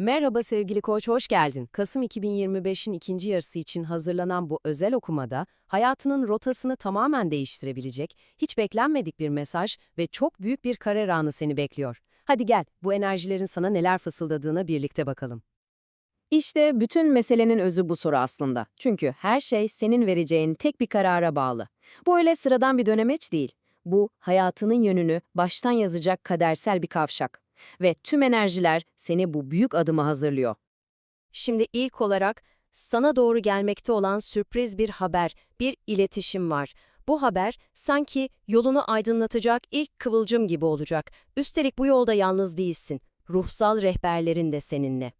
Merhaba sevgili koç, hoş geldin. Kasım 2025'in ikinci yarısı için hazırlanan bu özel okumada hayatının rotasını tamamen değiştirebilecek, hiç beklenmedik bir mesaj ve çok büyük bir karar anı seni bekliyor. Hadi gel, bu enerjilerin sana neler fısıldadığına birlikte bakalım. İşte bütün meselenin özü bu soru aslında. Çünkü her şey senin vereceğin tek bir karara bağlı. Bu öyle sıradan bir dönemeç değil. Bu, hayatının yönünü baştan yazacak kadersel bir kavşak. Ve tüm enerjiler seni bu büyük adıma hazırlıyor. Şimdi ilk olarak sana doğru gelmekte olan sürpriz bir haber, bir iletişim var. Bu haber sanki yolunu aydınlatacak ilk kıvılcım gibi olacak. Üstelik bu yolda yalnız değilsin. Ruhsal rehberlerin de seninle.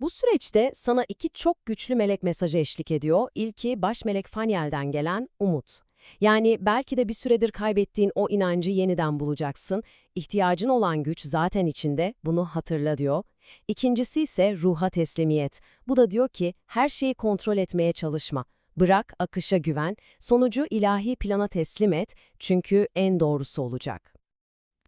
Bu süreçte sana iki çok güçlü melek mesajı eşlik ediyor. İlki baş melek Faniel'den gelen umut. Yani belki de bir süredir kaybettiğin o inancı yeniden bulacaksın. İhtiyacın olan güç zaten içinde, bunu hatırla diyor. İkincisi ise ruha teslimiyet. Bu da diyor ki her şeyi kontrol etmeye çalışma. Bırak akışa güven, sonucu ilahi plana teslim et çünkü en doğrusu olacak.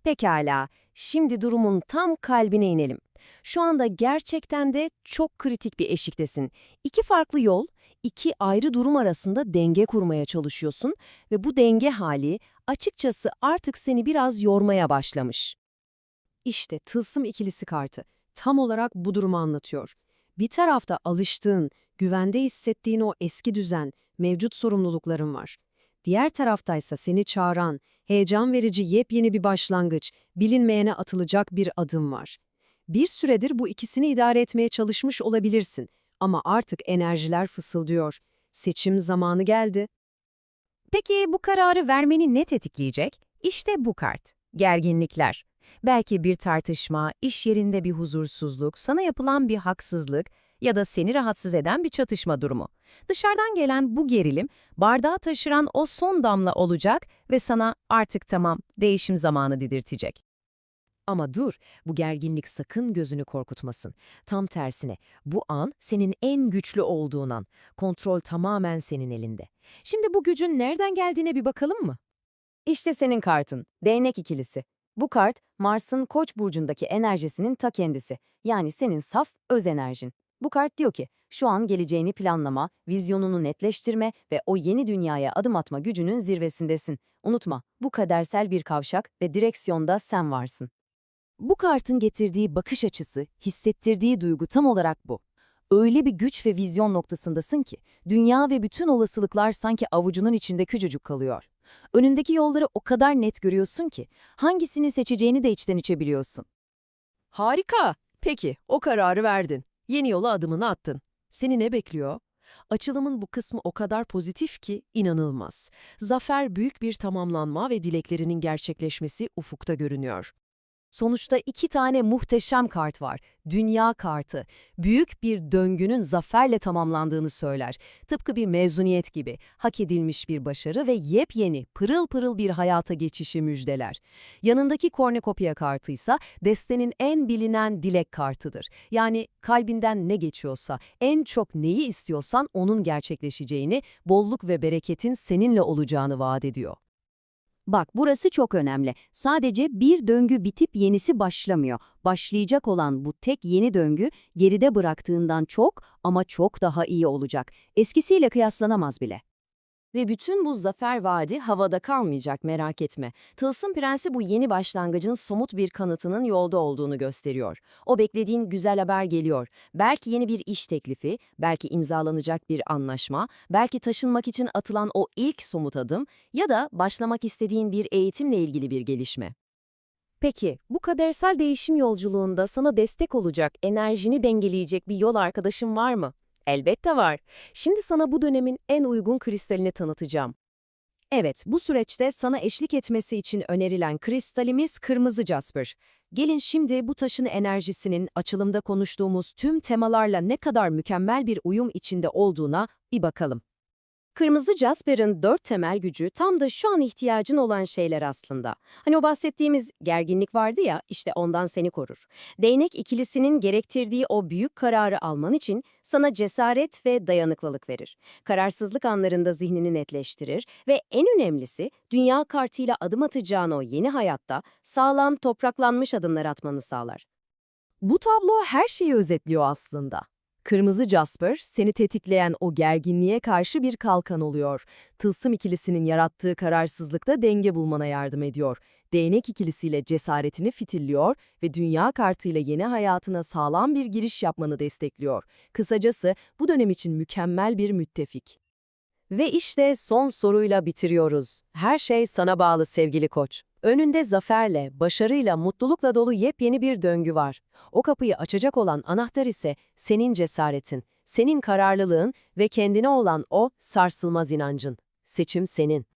Pekala, şimdi durumun tam kalbine inelim. Şu anda gerçekten de çok kritik bir eşiktesin. İki farklı yol, iki ayrı durum arasında denge kurmaya çalışıyorsun ve bu denge hali açıkçası artık seni biraz yormaya başlamış. İşte tılsım ikilisi kartı tam olarak bu durumu anlatıyor. Bir tarafta alıştığın, güvende hissettiğin o eski düzen, mevcut sorumlulukların var. Diğer taraftaysa seni çağıran, heyecan verici yepyeni bir başlangıç, bilinmeyene atılacak bir adım var. Bir süredir bu ikisini idare etmeye çalışmış olabilirsin ama artık enerjiler fısıldıyor. Seçim zamanı geldi. Peki bu kararı vermeni ne tetikleyecek? İşte bu kart. Gerginlikler. Belki bir tartışma, iş yerinde bir huzursuzluk, sana yapılan bir haksızlık ya da seni rahatsız eden bir çatışma durumu. Dışarıdan gelen bu gerilim, bardağı taşıran o son damla olacak ve sana artık tamam, değişim zamanı dedirtecek. Ama dur, bu gerginlik sakın gözünü korkutmasın. Tam tersine, bu an senin en güçlü olduğun an. Kontrol tamamen senin elinde. Şimdi bu gücün nereden geldiğine bir bakalım mı? İşte senin kartın, değnek ikilisi. Bu kart, Mars'ın Koç burcundaki enerjisinin ta kendisi. Yani senin saf, öz enerjin. Bu kart diyor ki, şu an geleceğini planlama, vizyonunu netleştirme ve o yeni dünyaya adım atma gücünün zirvesindesin. Unutma, bu kadersel bir kavşak ve direksiyonda sen varsın. Bu kartın getirdiği bakış açısı, hissettirdiği duygu tam olarak bu. Öyle bir güç ve vizyon noktasındasın ki, dünya ve bütün olasılıklar sanki avucunun içinde küçücük kalıyor. Önündeki yolları o kadar net görüyorsun ki, hangisini seçeceğini de içten içe biliyorsun. Harika. Peki, o kararı verdin. Yeni yola adımını attın. Seni ne bekliyor? Açılımın bu kısmı o kadar pozitif ki inanılmaz. Zafer büyük bir tamamlanma ve dileklerinin gerçekleşmesi ufukta görünüyor. Sonuçta iki tane muhteşem kart var. Dünya kartı. Büyük bir döngünün zaferle tamamlandığını söyler. Tıpkı bir mezuniyet gibi. Hak edilmiş bir başarı ve yepyeni, pırıl pırıl bir hayata geçişi müjdeler. Yanındaki kornikopya kartı ise destenin en bilinen dilek kartıdır. Yani kalbinden ne geçiyorsa, en çok neyi istiyorsan onun gerçekleşeceğini, bolluk ve bereketin seninle olacağını vaat ediyor. Bak burası çok önemli. Sadece bir döngü bitip yenisi başlamıyor. Başlayacak olan bu tek yeni döngü geride bıraktığından çok ama çok daha iyi olacak. Eskisiyle kıyaslanamaz bile. Ve bütün bu zafer vaadi havada kalmayacak merak etme. Tılsım Prensi bu yeni başlangıcın somut bir kanıtının yolda olduğunu gösteriyor. O beklediğin güzel haber geliyor. Belki yeni bir iş teklifi, belki imzalanacak bir anlaşma, belki taşınmak için atılan o ilk somut adım ya da başlamak istediğin bir eğitimle ilgili bir gelişme. Peki, bu kadersel değişim yolculuğunda sana destek olacak, enerjini dengeleyecek bir yol arkadaşın var mı? Elbette var. Şimdi sana bu dönemin en uygun kristalini tanıtacağım. Evet, bu süreçte sana eşlik etmesi için önerilen kristalimiz kırmızı jasper. Gelin şimdi bu taşın enerjisinin açılımda konuştuğumuz tüm temalarla ne kadar mükemmel bir uyum içinde olduğuna bir bakalım. Kırmızı Jasper'ın dört temel gücü tam da şu an ihtiyacın olan şeyler aslında. Hani o bahsettiğimiz gerginlik vardı ya, işte ondan seni korur. Değnek ikilisinin gerektirdiği o büyük kararı alman için sana cesaret ve dayanıklılık verir. Kararsızlık anlarında zihnini netleştirir ve en önemlisi dünya kartıyla adım atacağın o yeni hayatta sağlam, topraklanmış adımlar atmanı sağlar. Bu tablo her şeyi özetliyor aslında. Kırmızı Jasper, seni tetikleyen o gerginliğe karşı bir kalkan oluyor. Tılsım ikilisinin yarattığı kararsızlıkta denge bulmana yardım ediyor. Değnek ikilisiyle cesaretini fitilliyor ve dünya kartıyla yeni hayatına sağlam bir giriş yapmanı destekliyor. Kısacası bu dönem için mükemmel bir müttefik. Ve işte son soruyla bitiriyoruz. Her şey sana bağlı sevgili koç. Önünde zaferle, başarıyla, mutlulukla dolu yepyeni bir döngü var. O kapıyı açacak olan anahtar ise senin cesaretin, senin kararlılığın ve kendine olan o sarsılmaz inancın. Seçim senin.